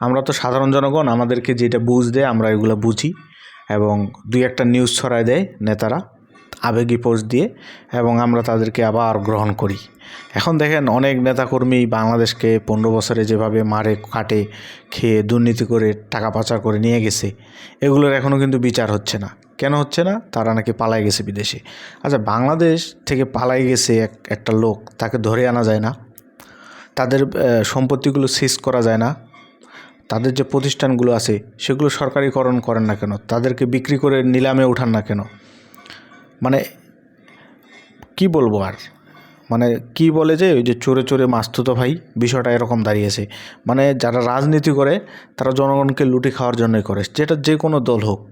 আমরা তো সাধারণ জনগণ, আমাদেরকে যেটা বুঝ দেয় আমরা এগুলো বুঝি এবং দুই একটা নিউজ ছড়ায় দেয় নেতারা আবেগী পোস্ট দিয়ে এবং আমরা তাদেরকে আবার গ্রহণ করি। এখন দেখেন অনেক নেতাকর্মী বাংলাদেশকে পনেরো বছরে যেভাবে মারে, কাটে, খেয়ে, দুর্নীতি করে, টাকা পাচার করে নিয়ে গেছে, এগুলোর এখনও কিন্তু বিচার হচ্ছে না। কেন হচ্ছে না? তারা নাকি পালাই গেছে বিদেশে। আচ্ছা বাংলাদেশ থেকে পালাই গেছে এক, একটা লোক, তাকে ধরে আনা যায় না। তাদের সম্পত্তিগুলো সিজ করা যায় না। তাদের যে প্রতিষ্ঠানগুলো আছে, সেগুলো সরকারিকরণ করেন না কেন? তাদেরকে বিক্রি করে নিলামে ওঠান না কেন? মানে কি বলব আর? মানে কি বলে যে, ওই যে চোরে চোরে মাস্তুতো ভাই, বিষয়টা এরকম দাঁড়িয়েছে। মানে যারা রাজনীতি করে, তারা জনগণকে লুটে খাওয়ার জন্যই করে। যেটা যে কোনো দল হোক।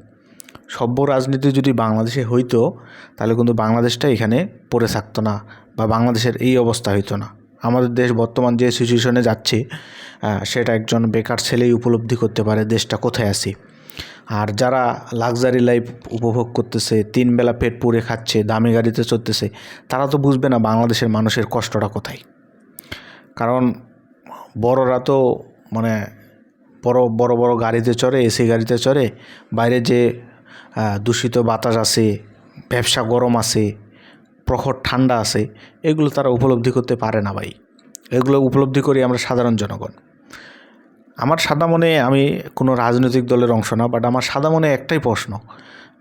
সভ্য রাজনীতি যদি বাংলাদেশে হইতো, তাহলে কিন্তু বাংলাদেশটা এখানে পড়ে থাকতো না, বা বাংলাদেশের এই অবস্থা হইতো না। আমাদের দেশ বর্তমান যে সিচুয়েশনে যাচ্ছে সেটা একজন বেকার ছেলেই উপলব্ধি করতে পারে দেশটা কোথায় আছে। আর যারা লাক্সারি লাইফ উপভোগ করতেছে, তিন বেলা পেট পুড়ে খাচ্ছে, দামি গাড়িতে চড়তেছে, তারা তো বুঝবে না বাংলাদেশের মানুষের কষ্টটা কোথায়। কারণ বড়রা তো মানে বড় বড় বড় গাড়িতে চড়ে, এসি গাড়িতে চড়ে, বাইরে যে দূষিত বাতাস আছে, ব্যবসা গরম আছে প্রখর ঠান্ডা আছে, এগুলো তারা উপলব্ধি করতে পারে না ভাই। এগুলো উপলব্ধি করি আমরা সাধারণ জনগণ। আমার সাদা মনে আমি কোনো রাজনৈতিক দলের অংশ না বাট আমার সাদা মনে একটাই প্রশ্ন।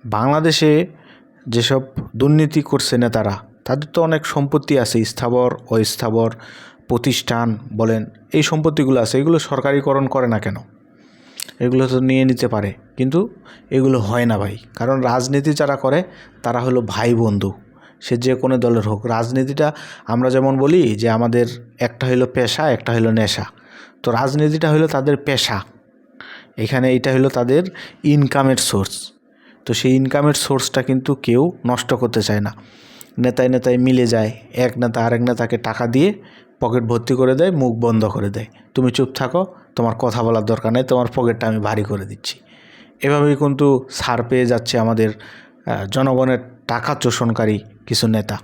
বাংলাদেশে যেসব দুর্নীতি করছে নেতারা, তাদের তো অনেক সম্পত্তি আছে, স্থাবর, অস্থাবর, প্রতিষ্ঠান বলেন, এই সম্পত্তিগুলো আছে, এগুলো সরকারিকরণ করে না কেন? এগুলো তো নিয়ে নিতে পারে, কিন্তু এগুলো হয় না ভাই। কারণ রাজনীতি যারা করে, তারা হলো ভাই বন্ধু। সে যে কোনো দলের হোক। রাজনীতিটা আমরা যেমন বলি যে আমাদের একটা হইল পেশা, একটা হলো নেশা। তো রাজনীতিটা হলো তাদের পেশা। এখানে এটা হলো তাদের ইনকামের সোর্স তো সেই ইনকামের সোর্সটা কিন্তু কেউ নষ্ট করতে চায় না। নেতায় নেতায় মিলে যায়। এক নেতা আরেক নেতাকে টাকা দিয়ে পকেট ভর্তি করে দেয়, মুখ বন্ধ করে দেয়। তুমি চুপ থাকো, তোমার কথা বলার দরকার নেই, তোমার পকেটটা আমি ভারী করে দিচ্ছি। এভাবেই কিন্তু ছাড় পেয়ে যাচ্ছে আমাদের জনগণের টাকা চোষণকারী কিছু নেতা